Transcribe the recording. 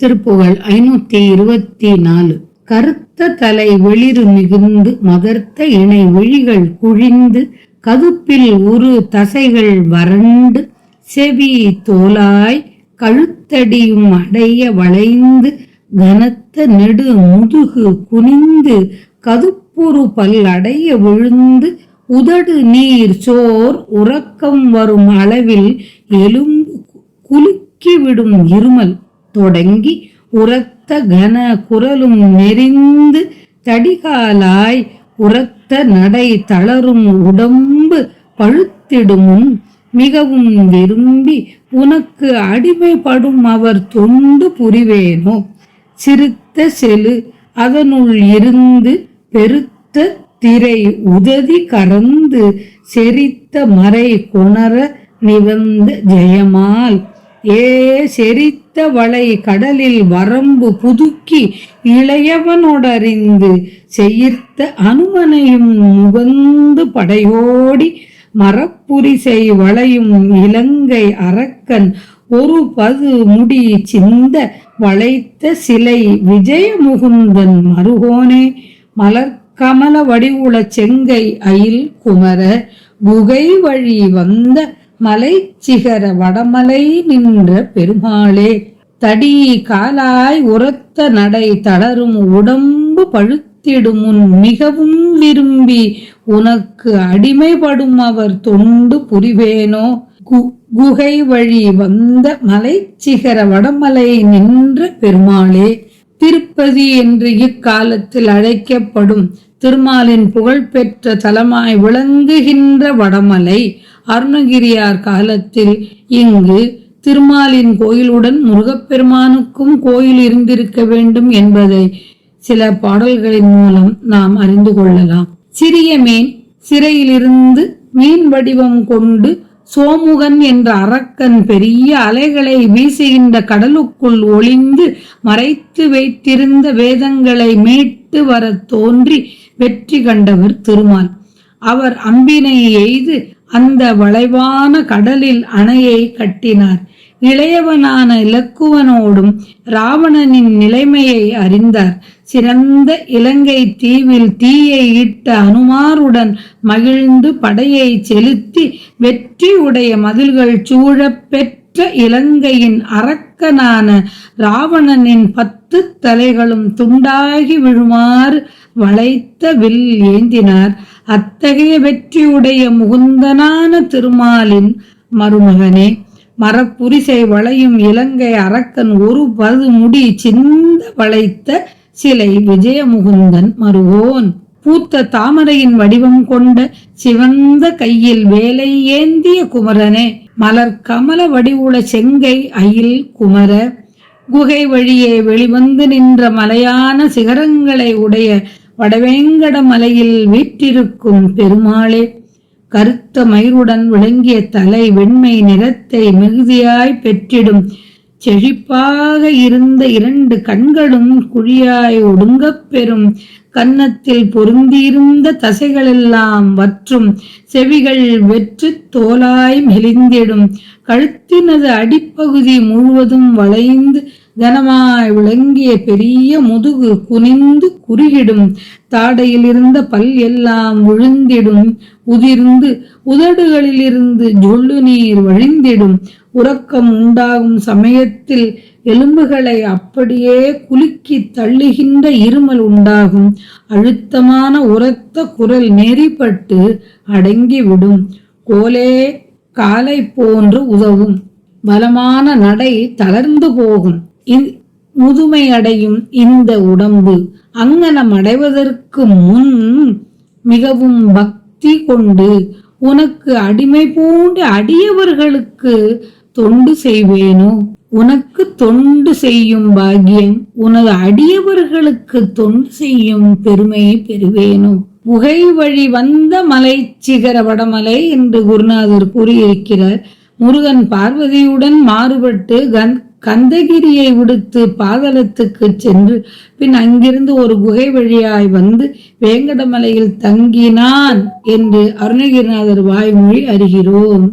திருப்புகழ் ஐநூத்தி இருபத்தி நாலு. கருத்த தலை வெளிறு மிகுந்து மதர்த்த இணை விழிகள் குழிந்து கதுப்பில் உரு தசைகள் வறண்டு செவி தோலாய் கழுத்தடியும் அடைய வளைந்து கனத்த நெடு முதுகு குனிந்து கதுப்புரு பல் அடைய விழுந்து உதடு நீர் சோர் உறக்கம் வரும் அளவில் எலும்பு குலுக்கிவிடும் இருமல் தொடங்கி உரத்த கன குரலும் நெறிந்து தடிகாலாய் உரத்த நடை தளரும் உடம்பு பழுத்திடுமும். மிகவும் விரும்பி உனக்கு அடிமைப்படும் அவர் தொண்டு புரிவேனோ? சிறுத்த செலு அதனுள் இருந்து பெருத்த திரை உததி கறந்து செரித்த மறை கொணர நிவந்த ஜெயமால் ஏ செரித்த வளை கடலில் வரம்பு புதுக்கி இளையவனோடறிந்து செயிர்த்த அனுமனையும் முகந்து படையோடி மரப்புரிசை வளையும் இலங்கை அரக்கன் ஒரு பது முடி சிந்த வளைத்த சிலை விஜயமுகுந்தன் மருகோனே. மலர்கமல வடிவுள செங்கை அயில் குமர குகை வழி வந்த மலை சிகர வடமலை நின்ற பெருமாளே தடி காலாய் உரத்த நடை தளரும் உடம்பு பழுத்திடும் முன் மிகவும் விரும்பி உனக்கு அடிமைப்படும் அவர் தொண்டு புரிவேனோ? கு- குகை வழி வந்த மலை சிகர வடமலை நின்ற பெருமாளே திருப்பதி என்று இக்காலத்தில் அழைக்கப்படும் திருமாலின் புகழ்பெற்ற தலமாய் விளங்குகின்ற வடமலை அருணகிரியார் காலத்தில் இங்கு திருமாலின் கோயிலுடன் முருகப்பெருமானுக்கும் கோயில் இருந்திருக்க வேண்டும் என்பதை சில பாடல்களின் மூலம் நாம் அறிந்து கொள்ளலாம். சிறிய மீன் சிறையிலிருந்து மீன் வடிவம் கொண்டு சோமுகன் என்ற அரக்கன் பெரிய அலைகளை வீசுகின்ற கடலுக்குள் ஒளிந்து மறைத்து வைத்திருந்த வேதங்களை மீட்டு வர தோன்றி வெற்றி கண்டவர் திருமால். அவர் அம்பினை எய்து அந்த வளைவான கடலில் அணையை கட்டினார். இளையவனான இலக்குவனோடும் ராவணனின் நிலைமையை அறிந்தார். சிறந்த இலங்கை தீவில் தீயை இட்ட அனுமாருடன் மகிழ்ந்து படையை செலுத்தி வெற்றி உடைய மதில்கள் சூழப் பெற்ற இலங்கையின் அரக்கனான ராவணனின் பத்து தலைகளும் துண்டாகி விழுமாறு வளைத்த வில் ஏந்தினார். அத்தகைய வெற்றியுடைய முகுந்தனான திருமாலின் மருமகனே மரப்புரிசை வளையும் இலங்கை அரக்கன் ஒரு பது முடி சிந்த வளைத்த சிலை விஜயமுகுந்தன் மருவோன் பூத்த தாமரையின் வடிவம் கொண்ட சிவந்த கையில் வேலை ஏந்திய குமரனே மலர் கமல வடிவுள செங்கை அயில் குமர. குகை வழியே வெளிவந்து நின்ற மலையான சிகரங்களை உடைய வடவேங்கட மலையில் வீற்றிருக்கும் பெருமாளே கருத்த மயிருடன் விளங்கிய தலை வெண்மை நிறத்தை மிகுதியாய் பெற்றிடும். செழிப்பாக இருந்த இரண்டு கண்களும் குழியாய் ஒடுங்கப் பெறும். கன்னத்தில் பொருந்தியிருந்த தசைகளெல்லாம் வற்றும். செவிகள் வெற்று தோலாய் மெலிந்திடும். கழுத்தினது அடிப்பகுதி முழுவதும் வளைந்து கனமாய் விளங்கிய பெரிய முதுகு குனிந்து குறுகிடும். தாடையில் இருந்த பல் எல்லாம் விழுந்திடும் உதிர்ந்து உதடுகளிலிருந்து ஜொல்லு நீர் வழிந்திடும். உறக்கம் உண்டாகும் சமயத்தில் எலும்புகளை அப்படியே குலுக்கி தள்ளுகின்ற இருமல் உண்டாகும். அழுத்தமான உரத்த குரல் நெறிப்பட்டு அடங்கிவிடும். கோலே காலை போன்று உதவும். பலமான நடை தளர்ந்து போகும். முதுமை அடையும் இந்த உடம்பு அங்கனம் அடைவதற்கு முன் மிகவும் பக்தி கொண்டு உனக்கு அடிமை பூண்டு அடியவர்களுக்கு தொண்டு செய்வேனோ? உனக்கு தொண்டு செய்யும் பாக்கியம் உனது அடியவர்களுக்கு தொண்டு செய்யும் பெருமையை பெறுவேனோ? புகை வழி வந்த மலை சிகர வடமலை என்று குருநாதர் கூறியிருக்கிறார். முருகன் பார்வதியுடன் மாறுபட்டு கந் கந்தகிரியை விடுத்து பாதளத்துக்கு சென்று பின் அங்கிருந்து ஒரு குகை வழியாய் வந்து வேங்கடமலையில் தங்கினான் என்று அருணகிரிநாதர் வாய்மொழி அறிகிறோம்.